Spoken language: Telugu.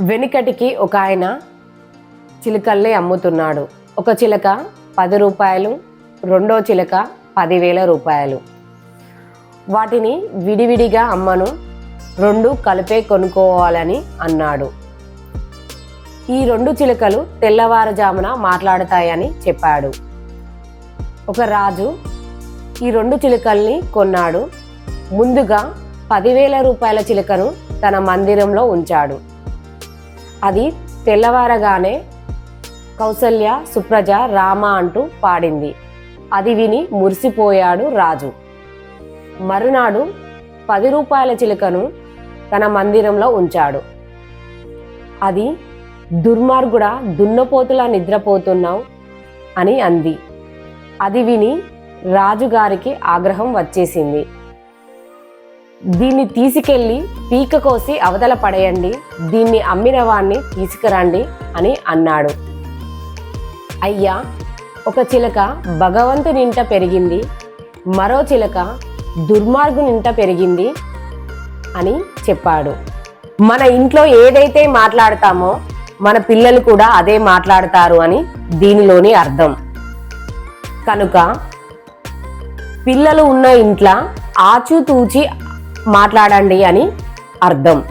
వెనుకటికి ఒక ఆయన చిలుకల్ని అమ్ముతున్నాడు. ఒక చిలక పది రూపాయలు రెండో చిలక పదివేల రూపాయలు. వాటిని విడివిడిగా అమ్మను రెండు కలిపే కొనుక్కోవాలని అన్నాడు. ఈ రెండు చిలుకలు తెల్లవారుజామున మాట్లాడతాయని చెప్పాడు. ఒక రాజు ఈ రెండు చిలుకల్ని కొన్నాడు. ముందుగా పదివేల రూపాయల చిలుకను తన మందిరంలో ఉంచాడు. అది తెల్లవారగానే కౌసల్య సుప్రజ రామ అంటూ పాడింది. అది విని మురిసిపోయాడు రాజు. మరునాడు పది రూపాయల చిలుకను తన మందిరంలో ఉంచాడు. అది దుర్మార్గుడా దున్నపోతులా నిద్రపోతున్నావు? అని అంది. అది విని రాజుగారికి ఆగ్రహం వచ్చేసింది. దీన్ని తీసుకెళ్ళి పీక కోసి అవతల పడేయండి. దీన్ని అమ్మిన వాణ్ణి తీసుకురండి అని అన్నాడు. అయ్యా ఒక చిలక భగవంతునింట పెరిగింది. మరో చిలక దుర్మార్గునింట పెరిగింది అని చెప్పాడు. మన ఇంట్లో ఏదైతే మాట్లాడతామో మన పిల్లలు కూడా అదే మాట్లాడతారు అని దీనిలోని అర్థం. కనుక పిల్లలు ఉన్న ఇంట్లో ఆచూతూచి మాట్లాడండి అని అర్థం.